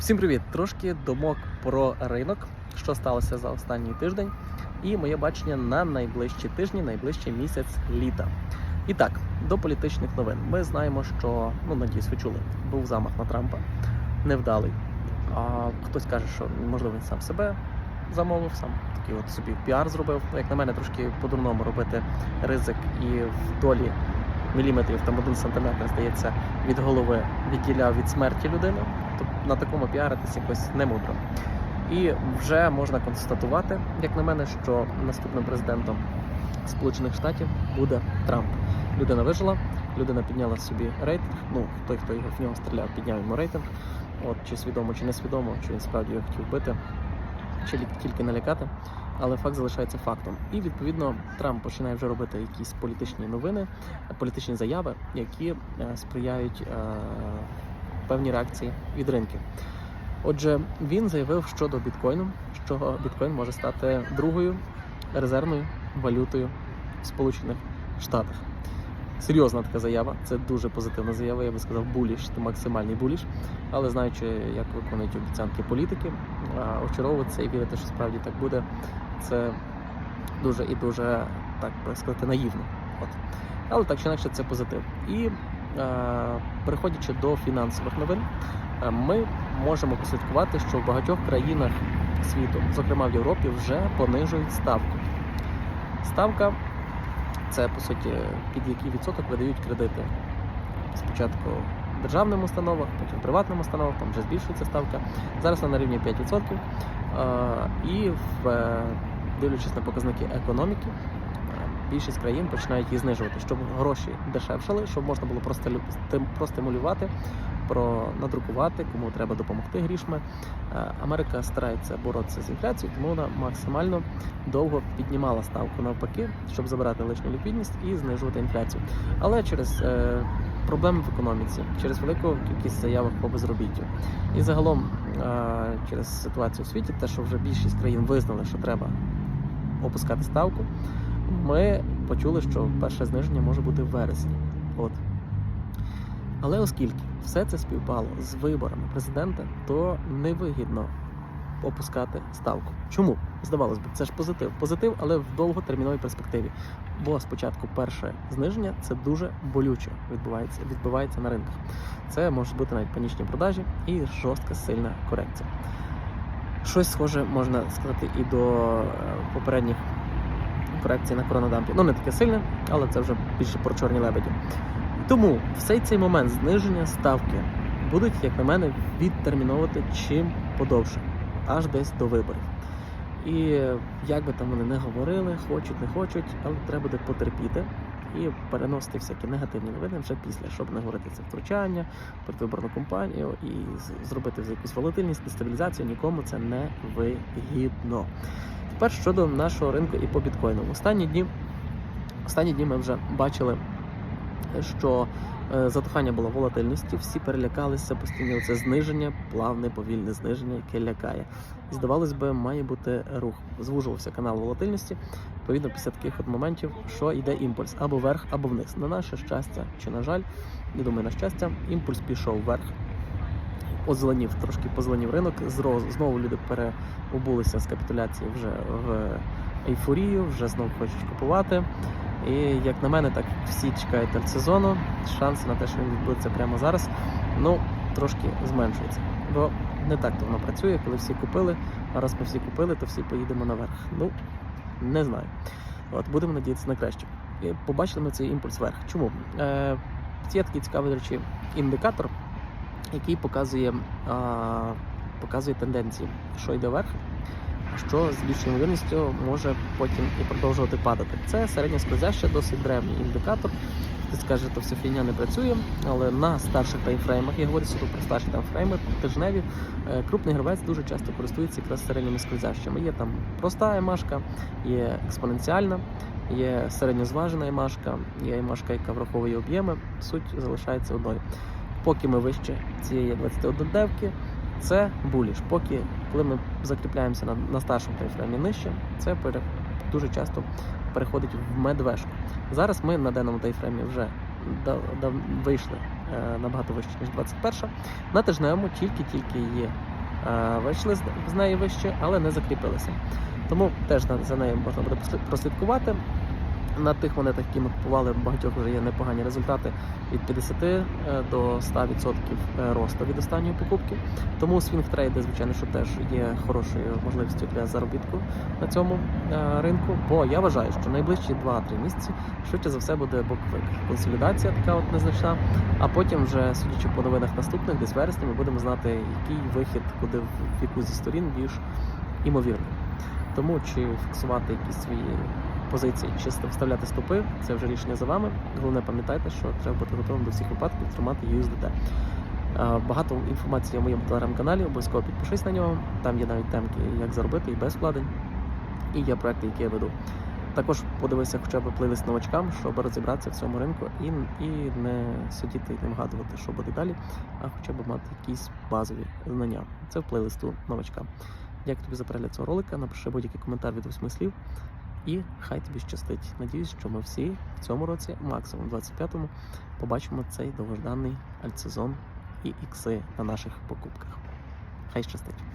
Всім привіт! Трошки думок про ринок, що сталося за останній тиждень, і моє бачення на найближчі тижні, найближчий місяць літа. І так, до політичних новин. Ми знаємо, що ну надіюсь, ви чули, був замах на Трампа, невдалий. А хтось каже, що можливо він сам себе замовив, сам такий от собі піар зробив. Ну, як на мене, трошки по-дурному робити ризик і в долі міліметрів, там один сантиметр, здається, від голови відділяв від смерті людини. Тобто на такому піаритись якось не мудро. І вже можна констатувати, як на мене, що наступним президентом Сполучених Штатів буде Трамп. Людина вижила, людина підняла собі рейтинг. Ну, той, хто його в нього стріляв, підняв йому рейтинг. От чи свідомо, чи не свідомо, чи він справді його хотів вбити, чи тільки налякати. Але факт залишається фактом. І відповідно Трамп починає вже робити якісь політичні новини, політичні заяви, які е, сприяють е, певній реакції від ринків. Отже, він заявив щодо біткоїну, що біткоін може стати другою резервною валютою в Сполучених Штатах. Серйозна така заява, це дуже позитивна заява. Я би сказав, буліш, це максимальний буліш. Але знаючи, як виконують обіцянки політики, очаровуватися і вірити, що справді так буде, це дуже і дуже так сказати наївно. От. Але так чи інакше це позитив. І е, переходячи до фінансових новин, е, ми можемо прослідкувати, що в багатьох країнах світу, зокрема в Європі, вже понижують ставку. Ставка це по суті під який відсоток видають кредити. Спочатку державним установах, потім приватним установах, там вже збільшується ставка. Зараз вона на рівні 5%. Е, І в, е, дивлячись на показники економіки, е, більшість країн починають її знижувати, щоб гроші дешевшали, щоб можна було простимулювати, про надрукувати, кому треба допомогти грішми. Е, Америка старається боротися з інфляцією, тому вона максимально довго піднімала ставку навпаки, щоб забирати лишню ліквідність і знижувати інфляцію. Але через е, проблеми в економіці, через велику кількість заявок по безробіттю і загалом е, через ситуацію у світі, те, що вже більшість країн визнали, що треба опускати ставку, ми почули, що перше зниження може бути в вересні. От. Але оскільки все це співпало з виборами президента, то невигідно опускати ставку. Чому? Здавалось би, це ж позитив. Позитив, але в довготерміновій перспективі. Бо спочатку перше зниження це дуже болюче відбувається, відбувається на ринках. Це можуть бути навіть панічні продажі і жорстка сильна корекція. Щось схоже можна сказати і до е, попередніх корекцій на коронадампі. Ну не таке сильне, але це вже більше про чорні лебеді. Тому всей цей момент зниження ставки будуть, як на мене, відтерміновувати чим подовше, аж десь до виборів. І як би там вони не говорили, хочуть, не хочуть, але треба буде потерпіти і переносити всякі негативні новини вже після, щоб не говорити це втручання, передвиборну кампанію і зробити якусь волатильність, дестабілізацію. Нікому це не вигідно. Тепер щодо нашого ринку і по біткоїну. Останні дні, останні дні ми вже бачили що е, затухання було волатильності, всі перелякалися постійно. Це зниження, плавне, повільне зниження, яке лякає. Здавалось би, має бути рух. Звужувався канал волатильності. Відповідно, після таких от моментів, що йде імпульс або вверх, або вниз. На наше щастя чи на жаль, я думаю, на щастя, імпульс пішов вверх. Озеленів, трошки позеленів ринок. Знову люди переобулися з капітуляції вже в ейфорію, вже знову хочуть купувати. І як на мене, так всі чекають альтсезону. Шанси на те, що він відбудеться прямо зараз, ну трошки зменшуються. Бо не так то воно працює, коли всі купили. А раз ми всі купили, то всі поїдемо наверх. Ну не знаю. От будемо надіятися на краще. І побачили ми цей імпульс вверх. Чому? Е, є такий цікавий, до речі, індикатор, який показує, а, показує тенденції, що йде вверх, що з більшою ймовірністю може потім і продовжувати падати. Це середня скользяща, досить древній індикатор. Ти скажеш, що все фігня не працює, але на старших таймфреймах, я говорю суто про старші таймфрейми, тижневі, е, крупний гравець дуже часто користується якраз середніми скользящими. Є там проста емашка, є експоненціальна, є середньозважена емашка, є емашка, яка враховує об'єми. Суть залишається одною. Поки ми вище цієї 21 девки, це буліш. Поки коли ми закріпляємося на, на старшому таймфреймі нижче, це пере, дуже часто переходить в медвежку. Зараз ми на даному таймфреймі вже да, да, вийшли е, набагато вище, ніж 21. На тижневому тільки-тільки є е, вийшли з- з неї вище, але не закріпилися. Тому теж за нею можна буде прослідкувати. На тих монетах, які ми купували, в багатьох вже є непогані результати від 50 е, до 100% росту від останньої покупки. Тому свінгтрейди, звичайно, що теж є хорошою можливістю для заробітку на цьому е, ринку. Бо я вважаю, що найближчі 2-3 місяці швидше за все буде боковик. Консолідація така от незначна. А потім, вже судячи по новинах наступних, десь в вересні, ми будемо знати, який вихід, куди в яку зі сторін більш імовірний. Тому чи фіксувати якісь свої позиції, чи вставляти стопи, це вже рішення за вами. Головне пам'ятайте, що треба бути готовим до всіх випадків тримати USDT. Багато інформації в моєму телеграм-каналі, обов'язково підпишись на нього. Там є навіть темки, як заробити і без вкладень. І є проекти, які я веду. Також подивися хоча б плейлист новачкам, щоб розібратися в цьому ринку і, і не сидіти і не вгадувати, що буде далі, а хоча б мати якісь базові знання. Це в плейлисту новачкам. Дякую тобі за перегляд цього ролика. Напиши будь-який коментар від восьми слів. І хай тобі щастить. Надіюсь, що ми всі в цьому році, максимум в 25-му, побачимо цей довгожданий альтсезон і ікси на наших покупках. Хай щастить!